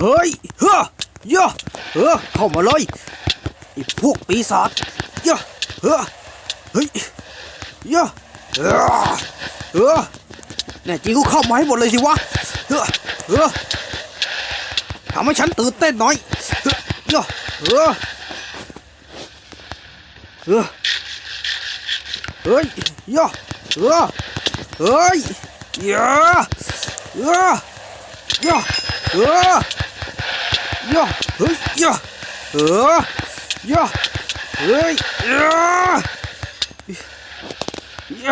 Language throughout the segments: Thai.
เฮ้ยเฮ้ยเยอะเออเข้ามาเลยไอ้พวกปีศาจเยอะเออเฮ้ยเยอะเออเออแน่จริงก็เข้ามาให้หมดเลยสิวะเออเออทำให้ฉันตื่นเต้นหน่อยเออเยอะเออเออเฮ้ยเยอะเออเฮ้ยเยอะเออเยอะเออ ย่าเฮ้ยย่าเออย่าเฮ้ยย่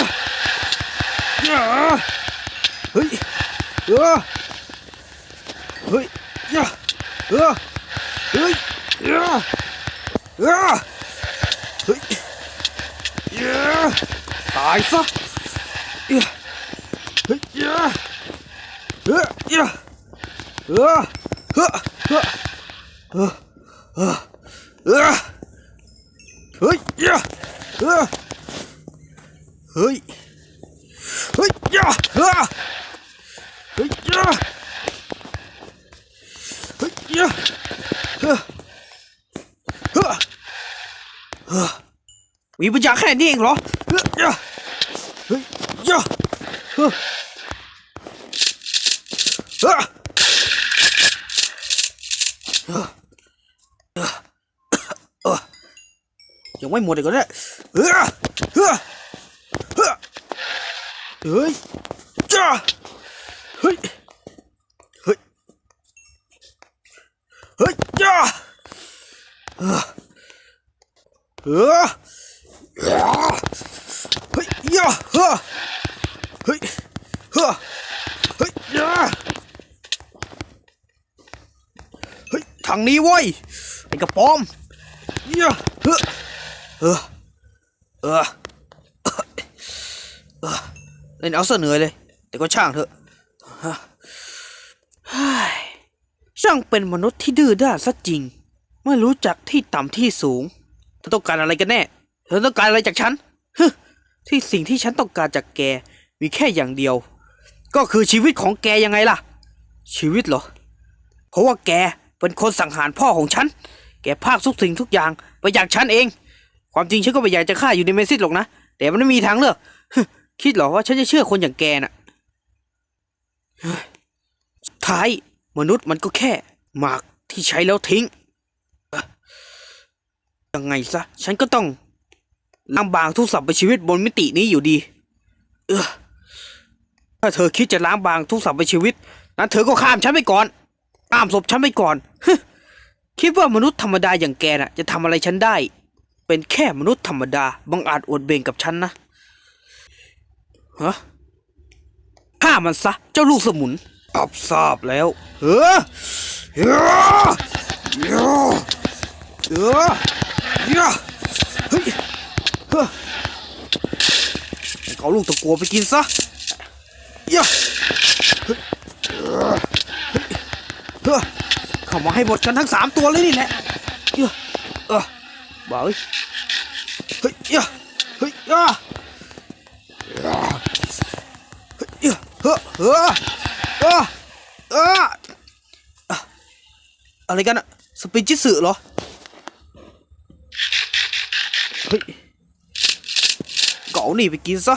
าย่าเฮ้ย เออเฮ้ยยะเออเฮ้ยยะตายซะยะเฮ้ มีปัญญาแค่นี้เองเหรอเฮ้ยเฮ้ยเฮ้ยเฮ้ยเฮ้ยเฮ้ยเฮ้ยยังไม่หมดอีกเหรอเนี่ยเฮ้ยเฮ้ยเฮ้ยเฮ้ยจ้าเฮ้ยเฮ้ยจ้าเออเออ เฮ้ยย่าเฮ้ยเฮ้ยเฮ้ยเฮ้ยย่าเฮ้ยทางนี้เว้ยไอ้กระป๋อมย่าเฮ้ยเออเออเออเล่นเอาเหนื่อยเลย แต่ก็ช่างเถอะช่างเป็นมนุษย์ที่ดื้อด้านซะจริง ไม่รู้จักที่ต่ำที่สูงต้องการอะไรกันแน่ เธอต้องการอะไรจากฉันฮึที่สิ่งที่ฉันต้องการจากแกมีแค่อย่างเดียว ก็คือชีวิตของแกยังไงล่ะ ชีวิตเหรอ เพราะว่าแกเป็นคนสังหารพ่อของฉัน แกพากทุกสิ่งทุกอย่างไปจากฉันเอง ความจริงฉันก็ไม่อยากจะฆ่าอยู่ในเมซิสหรอกนะ แต่มันไม่มีทางเลือกคิดเหรอว่าฉันจะเชื่อคนอย่างแกน่ะท้ายมนุษย์มันก็แค่หมากที่ใช้แล้วทิ้งยังไงซะ ฉันก็ต้อง ล้างบางทุกสัพพชีวิตบนมิตินี้อยู่ดี เออถ้าเธอคิดจะล้างบางทุกสัพพชีวิต นั้นเธอก็ข้ามฉันไปก่อนข้ามศพฉันไปก่อนฮึคิดว่ามนุษย์ธรรมดาอย่างแกน่ะ จะทำอะไรฉันได้ เป็นแค่มนุษย์ธรรมดาบังอาจอวดเบ่งกับฉันนะฮะฆ่ามันซะ เจ้าลูกสมุนอับทราบแล้วเออเออเออเออเออเฮ้ยเฮ้ย เอาลูกตะกัวไปกินซะเยอะเฮ้เอเฮ้ยเข้ามาให้หมดกันทั้งสามตัวเลยนี่แหละเยอะเออบ้าเอ้ยเฮ้ยเยอะเฮ้ยเยอะเฮ้ยเฮ้ยเฮ้ยเฮ้ยเฮ้ออะไรกันอะสปินจิสึเหรอเฮ้ยเก่านี่ไปกินซะ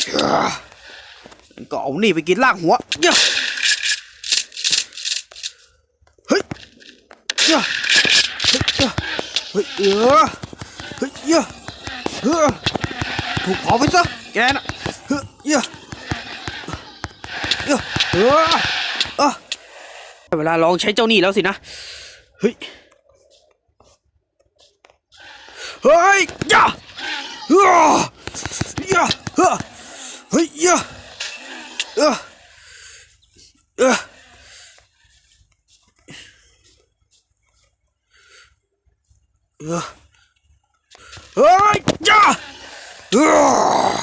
กกินซะเฮ้ยเฮ้ยเฮ้ยเฮ้ยเฮ้ยเฮ้ยเฮ้ยอะงั้นก็เอานี่ไปกินลางหัวเฮ้ยเฮ้ยเฮ้ยเฮ้ยเออเฮ้ยเฮ้ยเฮ้ยถูกเผาไปซะแกน่ะเฮ้ยเฮ้ยเฮ้ยเฮ้ยอะได้เวลาลองใช้เจ้านี่แล้วสินะ เฮ้ย เฮ้ยย่าเฮ้ยย่าเฮ้ย เฮ้ยย่าเออเออเออเฮ้ยย่าเออ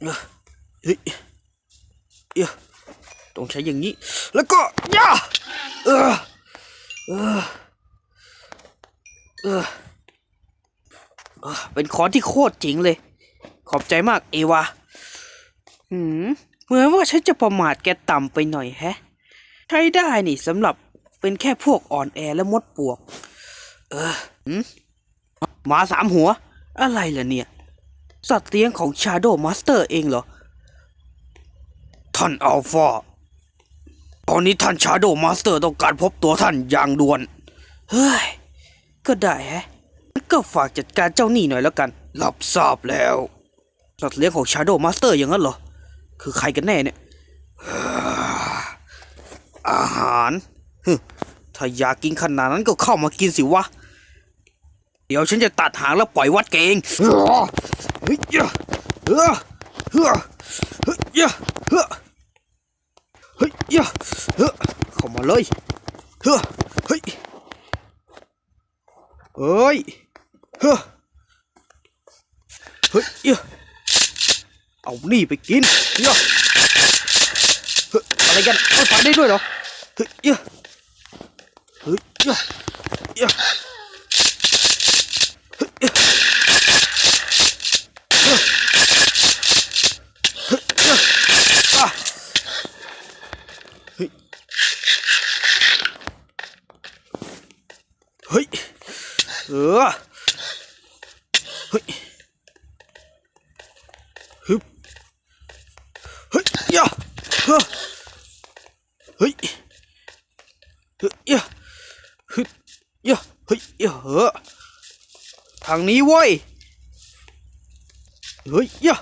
เออเฮ้ยเออต้องใช้อย่างนี้ แล้วก็ย่าเออเออเออเออเป็นคอนที่โคตรเจ๋งเลย ขอบใจมากเอวาหืมเหมือนว่าฉันจะประมาทแกต่ำไปหน่อยแฮะ ใช้ได้นี่สำหรับเป็นแค่พวกอ่อนแอและมดปวก เออหืมหมาสามหัว อะไรล่ะเนี่ย สัตว์เลี้ยงของชาโด w มาสเตอร์เองเหรอ ท่านอัลฟาตอนนี้ท่านชาโด w มาสเตอร์ต้องการพบตัวท่านอย่างด่วน เฮ้ย ก็ได้แฮะ ก็ฝากจัดการเจ้าหนี้หน่อยแล้วกัน รับทราบแล้ว สัตว์เลี้ยงของช Shadow Master อย่างนั้นเหรอ คือใครกันแน่เนี่ย อาหารถ้าอยากกินขนาดนั้นก็เข้ามากินสิวะ เดี๋ยวฉันจะตัดหางแล้วปล่อยวัดเกเงเข้ามาเลยเฮ้ยเฮ้ยเฮ้ย เอ้ยเอานี่ไปกินเอ้ยเฮ้ยอะไรกันเอาไปได้ด้วยเหรอเฮ้ยเอ้ยเฮ้ยเอ้ยเอ้ยเฮ้ยเอ้ยเฮ้ยเฮ้ยเอ้ยอะเฮ้ยเฮ้ยเออเฮ้ย ฮึบ เฮ้ยยะเฮ้ยเฮ้ยเฮ้ยยะเฮ้ยยะเฮ้ยยะเฮ้ยทางนี้เว้ย เฮ้ยยะ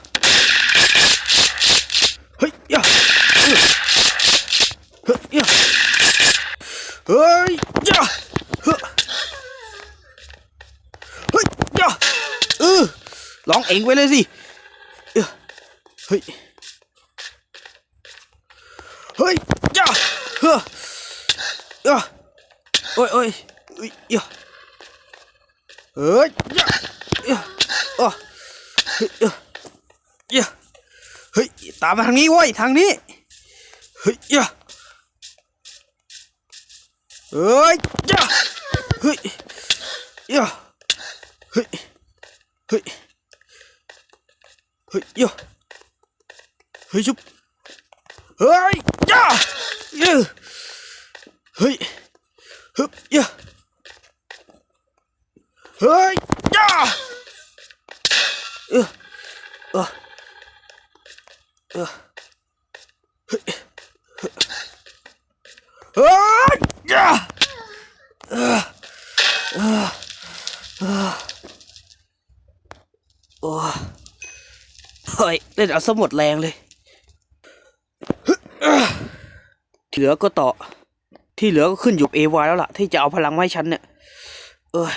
เฮ้ยยะเออเฮ้ยยะเฮ้ยยะเฮ้ยเฮ้ยย่าเออร้องเองไว้เลยสิเออเฮ้ยเฮ้ยย่าเฮ้ยย่าโอ้ยโอ้ยเฮ้ยย่า เฮ้ยย่าย่าอ๋อเฮ้ยย่าย่าเฮ้ย ตามมาทางนี้เว้ย ทางนี้ เฮ้ยย่าเฮ้ยย่าเฮ้ยย่าเฮ้ยเฮ้ยเฮ้ยย่าเฮ้ยชุบเฮ้ยเย้เฮ้ยฮึบย่า เฮ้ยย่าเออเออเออเฮ้ยเฮ้ยย่าเออเออโอ้เฮ้ยเล่นเอาซะหมดแรงเลย เหลือก็ต่อ ที่เหลือก็ขึ้นอยู่กับเอวาแล้วล่ะ ที่จะเอาพลังมาให้ฉันเนี่ย เอ้ย